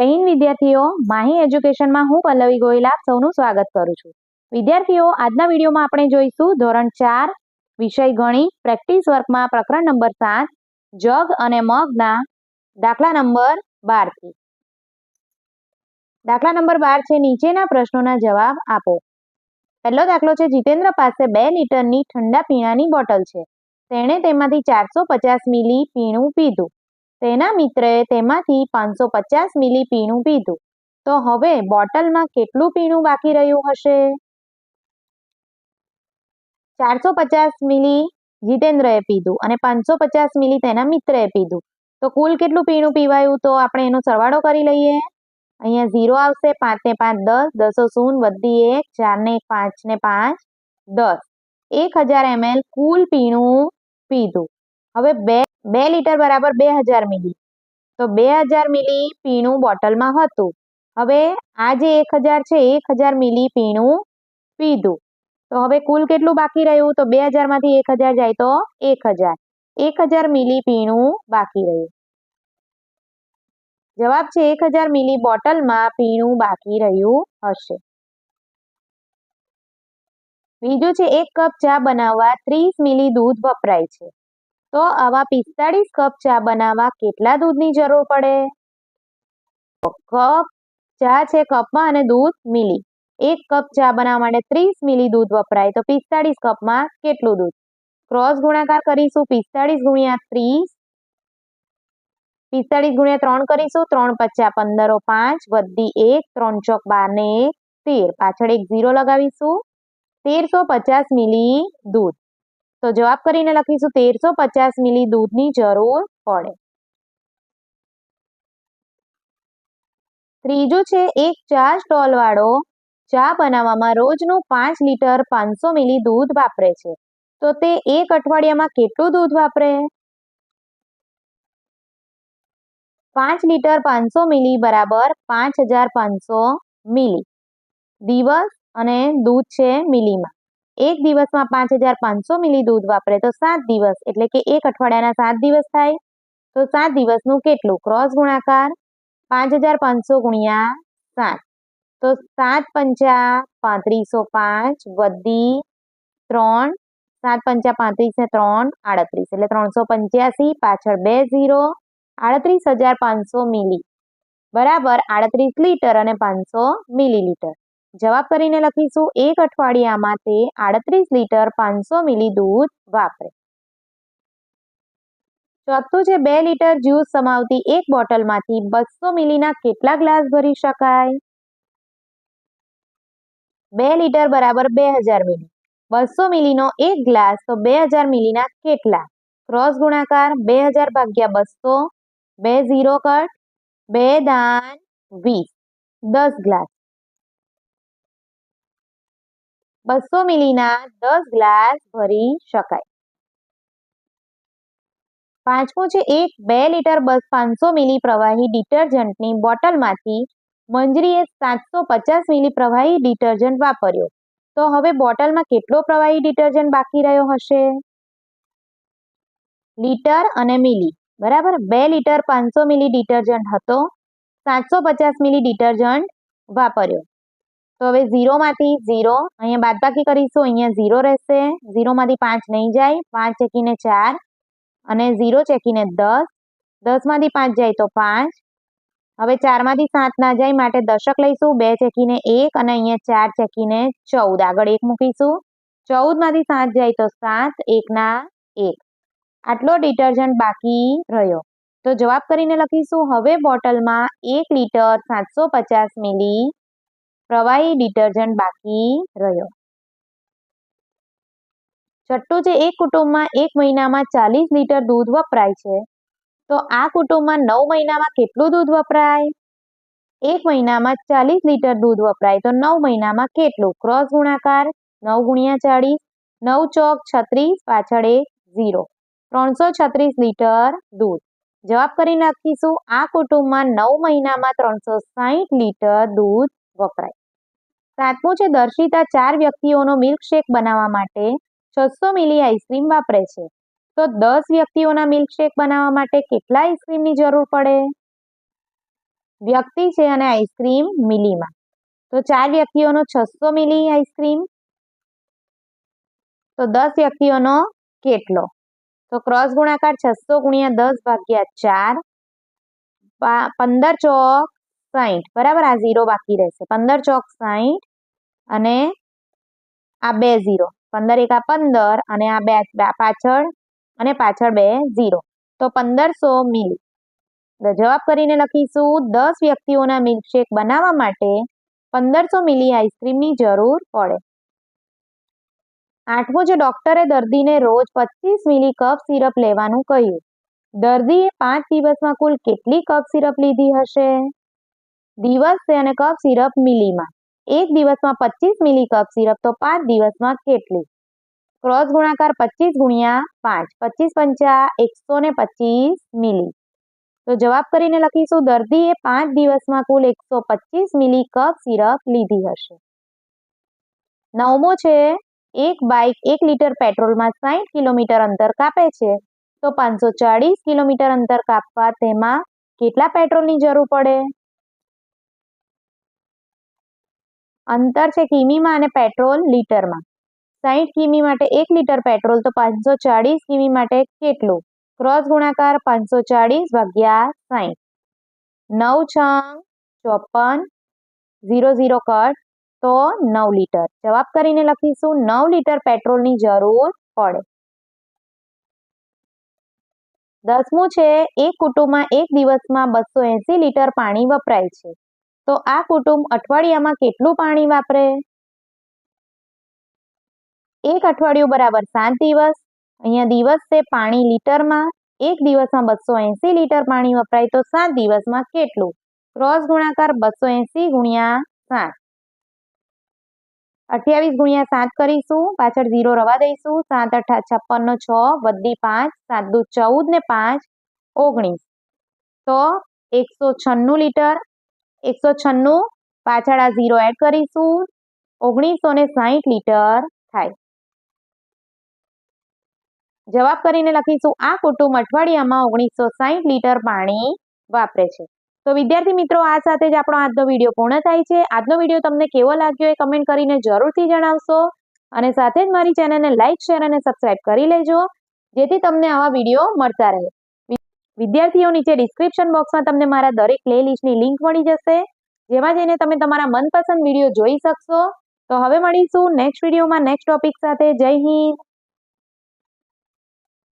હિન્દ, વિદ્યાર્થીઓ. માહી એજ્યુકેશનમાં હું પલ્લવી ગોયલ આપ સૌનું સ્વાગત કરું છું. વિદ્યાર્થીઓ, આજના વિડીયોમાં આપણે જોઈશું ધોરણ ચાર, વિષય ગણિત પ્રેક્ટિસ વર્કમાં પ્રકરણ નંબર સાત, જગ અને મગના દાખલા નંબર બારથી. દાખલા નંબર બાર છે, નીચેના પ્રશ્નોના જવાબ આપો. પહેલો દાખલો છે, જીતેન્દ્ર પાસે બે લીટરની ઠંડા પીણાની બોટલ છે. તેણે તેમાંથી ચારસો પચાસ મિલી પીણું પીધું. તેના મિત્રએ તેમાંથી પાંચસો પચાસ મિલી પીણું પીધું. તો હવે બોટલમાં કેટલું પીણું બાકી રહ્યું હશે? ચારસો પચાસ મિલી જીતેન્દ્રએ પીધું અને પાંચસો પચાસ મિલી તેના મિત્રએ પીધું. તો કુલ કેટલું પીણું પીવાયું? તો આપણે એનો સરવાળો કરી લઈએ. અહીંયા ઝીરો આવશે પાંચ ને પાંચ દસ, દસો શૂન વધી એક ચાર ને એક પાંચ ને પાંચ દસ. એક હજાર એમએલ કુલ પીણું પીધું. હવે બે બે લીટર બરાબર બે હજાર મિલી. તો બે હજાર મિલી પીણું બોટલમાં હતું. હવે આ જે એક હજાર છે, એક હજાર મિલી પીણું પીધું. તો હવે કુલ કેટલું બાકી રહ્યું? તો બે હજારમાંથી એક હજાર જાય તો એક હજાર. એક હજાર મિલી પીણું બાકી રહ્યું. જવાબ છે, એક હજાર મિલી બોટલમાં પીણું બાકી રહ્યું હશે. બીજું છે, એક કપ ચા બનાવવા ત્રીસ મિલી દૂધ વપરાય છે. તો આવા પિસ્તાળીસ કપ ચા બનાવવા કેટલા દૂધની જરૂર પડે? કપ ચા છે કપમાં અને દૂધ મિલી. એક કપ ચા બનાવવા માટે ત્રીસ મિલી દૂધ વપરાય. તો પિસ્તાળીસ કપમાં કેટલું દૂધ? ક્રોસ ગુણાકાર કરીશું. પિસ્તાળીસ ગુણ્યા ત્રીસ. પિસ્તાળીસ ગુણ્યા ત્રણ કરીશું. ત્રણ પચાસ પંદરો પાંચ વધી એક. ત્રણ ચોક બાર ને એક. તેર. પાછળ એક ઝીરો લગાવીશું. તેરસો પચાસ મિલી દૂધ. તો જવાબ કરીને લખીશું, તેરસો પચાસ મિલી દૂધની જરૂર પડે. ત્રીજું છે, એક ચા સ્ટોલ વાળો ચા બનાવવામાં રોજનું પાંચ લીટર પાંચસો મિલી દૂધ વાપરે છે. તો તે એક અઠવાડિયામાં કેટલું દૂધ વાપરે? પાંચ લીટર પાંચસો મિલી બરાબર પાંચ હજાર પાંચસો મિલી. દિવસ અને દૂધ છે મિલીમાં. એક દિવસમાં પાંચ હજાર પાંચસો મિલી દૂધ વાપરે તો સાત દિવસ, એટલે કે એક અઠવાડિયાના સાત દિવસ થાય. તો સાત દિવસનું કેટલું? ક્રોસ ગુણાકાર પાંચ હજાર પાંચસો ગુણ્યા સાત. તો સાત પંચા પાંત્રીસો પાંચ વધી ત્રણ. સાત પંચા પાંત્રીસ ને ત્રણ આડત્રીસ, એટલે ત્રણસો પંચ્યાસી, પાછળ બે ઝીરો, આડત્રીસ હજાર પાંચસો મિલી. બરાબર, આડત્રીસ લીટર અને પાંચસો મિલીલીટર. જવાબ કરીને લખીશું, એક અઠવાડિયામાં તે આડત્રીસ લીટર પાંચસો મિલી દૂધ વાપરે. ચોથું છે, બે લીટર જ્યુસ સમાવતી એક બોટલમાંથી બસો મિલીના કેટલા ગ્લાસ ભરી શકાય? બે લીટર બરાબર બે હજાર મિલી. બસો મિલીનો એક ગ્લાસ તો બે હજાર મિલીના કેટલા? ક્રોસ ગુણાકાર બે હજાર ભાગ્યા બસો, બે ઝીરો કટ, બે દાન વીસ. દસ ગ્લાસ. બસો મિલીના દસ ગ્લાસ ભરી શકાય. પાંચમું છે, એક બે લીટર બસ પાંચસો મિલી પ્રવાહી ડિટર્જન્ટની બોટલમાંથી મંજરીએ સાતસો પચાસ મિલી પ્રવાહી ડિટર્જન્ટ વાપર્યો. તો હવે બોટલમાં કેટલો પ્રવાહી ડિટર્જન્ટ બાકી રહ્યો હશે? લીટર અને મિલી. બરાબર? બે લીટર પાંચસો મિલી ડિટર્જન્ટ હતો. સાતસો પચાસ મિલી ડિટર્જન્ટ વાપર્યો. તો હવે ઝીરોમાંથી ઝીરો, અહીંયા બાદબાકી કરીશું, અહીંયા ઝીરો રહેશે. ઝીરોમાંથી પાંચ નહીં જાય, પાંચ ચેકીને ચાર, અને ઝીરો ચેકીને દસ. દસમાંથી પાંચ જાય તો પાંચ. હવે ચારમાંથી સાત ના જાય, માટે દશક લઈશું. બે ચેકીને એક, અને અહીંયા ચાર ચેકીને ચૌદ. આગળ એક મૂકીશું. ચૌદમાંથી સાત જાય તો સાત એકના એક. આટલો ડિટર્જન્ટ બાકી રહ્યો. તો જવાબ કરીને લખીશું, હવે બોટલમાં એક લીટર સાતસો પચાસ મિલી પ્રવાહી ડિટર્જન્ટ બાકી રહ્યો. છઠ્ઠું છે, એક કુટુંબમાં એક મહિનામાં ચાલીસ લીટર દૂધ વપરાય છે. તો આ કુટુંબમાં નવ મહિનામાં કેટલું દૂધ વપરાય? એક મહિનામાં ચાલીસ લીટર દૂધ વપરાય. તો નવ મહિનામાં કેટલું? ક્રોસ ગુણાકાર નવ ગુણ્યા ચાળીસ. નવ ચોક છત્રીસ, પાછળ એક ઝીરો. ત્રણસો છત્રીસ લીટર દૂધ. જવાબ કરી નાખીશું. આ કુટુંબમાં નવ મહિનામાં ત્રણસો સાહીઠ લીટર દૂધ વપરાય. સાતમું છે દર્શિતા ચાર વ્યક્તિઓનો મિલ્કશેક બનાવવા માટે છસો મિલી આઈસ્ક્રીમ વાપરે છે. તો દસ વ્યક્તિઓના મિલ્કશેક બનાવવા માટે કેટલા આઈસ્ક્રીમની જરૂર પડે? વ્યક્તિ છે અને આઈસ્ક્રીમ મિલીમાં. તો ચાર વ્યક્તિઓનો છસો મિલી આઈસ્ક્રીમ. તો દસ વ્યક્તિઓનો કેટલો? તો ક્રોસ ગુણાકાર છસો ગુણ્યા દસ ભાગ્યા ચાર. પંદર ચોક. સાહીઠ બરાબર? આ ઝીરો બાકી રહેશે. પંદર ચોક સાહીઠ અને આ બે ઝીરો. પંદર એકા પંદર અને આ બે પાછળ અને પાછળ બે ઝીરો. તો પંદરસો મિલી. જવાબ કરીને લખીશું, દસ વ્યક્તિઓના મિલ્કશેક બનાવવા માટે પંદરસો મિલી આઈસ્ક્રીમની જરૂર પડે. આઠમો, જે ડોક્ટરે દર્દીને રોજ પચીસ મિલી કપ સિરપ લેવાનું કહ્યું. દર્દીએ પાંચ દિવસમાં કુલ કેટલી કપ સિરપ લીધી હશે? દિવસ અને કફ સિરપ મિલીમાં. એક દિવસમાં પચીસ મિલી કફ સિરપ, તો પાંચ દિવસમાં કેટલી? ક્રોસ ગુણાકાર પચીસ ગુણ્યા પાંચ પચીસ પંચા એકસો ને પચીસ મિલી. તો જવાબ કરીને લખીશું, દર્દીએ પાંચ દિવસમાં કુલ એકસો પચીસ મિલી કફ સિરપ લીધી હશે. નવમો છે, એક બાઇક એક લીટર પેટ્રોલમાં સાઠ કિલોમીટર અંતર કાપે છે, તો પાંચસો ચાળીસ કિલોમીટર અંતર કાપવા તેમાં કેટલા પેટ્રોલની જરૂર પડે? અંતર છે કિમીમાં અને પેટ્રોલ લીટરમાં. સાહીઠ કિમી માટે એક લીટર પેટ્રોલ તો પાંચસો ચાળીસ કિમી માટે કેટલું? ક્રોસ ગુણાકાર પાંચસો ચાળીસ ભાગ્યા સાહીઠ નવ છંગ ચોપન ઝીરો ઝીરો કટ તો નવ લીટર. જવાબ કરીને લખીશું, નવ લીટર પેટ્રોલની જરૂર પડે. દસમું છે, એક કુટુંબમાં એક દિવસમાં બસો એંસી લીટર પાણી વપરાય છે. તો આ કુટુંબ અઠવાડિયામાં કેટલું પાણી વાપરે? એક અઠવાડિયું બરાબર સાત દિવસ. અહીંયા દિવસ પાણી લીટરમાં. એક દિવસમાં બસો એંસી લીટર પાણી વપરાય તો સાત દિવસમાં કેટલું? ક્રોસ ગુણાકાર બસો એંસી ગુણ્યા સાત. અઠ્યાવીસ ગુણ્યા સાત કરીશું. પાછળ ઝીરો રવા દઈશું. સાત અઠા છપ્પન નો છ વધી પાંચ. સાત દુ ચૌદ ને પાંચ. ઓગણીસ. તો એકસો છન્નું લીટર એકસો છન્નું, પાછળ આ ઝીરો એડ કરીશું. ઓગણીસો ને સાહીઠ લીટર થાય. જવાબ કરીને લખીશું, આ કુટુંબ અઠવાડિયામાં ઓગણીસો સાહીઠ લીટર પાણી વાપરે છે. તો વિદ્યાર્થી મિત્રો, આ સાથે જ આપણો આજનો વીડિયો પૂર્ણ થાય છે. આજનો વીડિયો તમને કેવો લાગ્યો એ કમેન્ટ કરીને જરૂરથી જણાવશો. અને સાથે જ મારી ચેનલને લાઇક શેર અને સબસ્ક્રાઇબ કરી લેજો, જેથી તમને આવા વીડિયો મળતા રહે. વિદ્યાર્થીઓ નીચે ડિસ્ક્રિપ્શન બોક્સમાં તમને મારા દરેક પ્લે લિસ્ટની લિંક મળી જશે. જેમાં જઈને તમે તમારા મનપસંદ વીડિયો જોઈ શકશો. તો હવે મળીશું નેક્સ્ટ વિડીયોમાં નેક્સ્ટ ટોપિક સાથે. જય હિન્દ.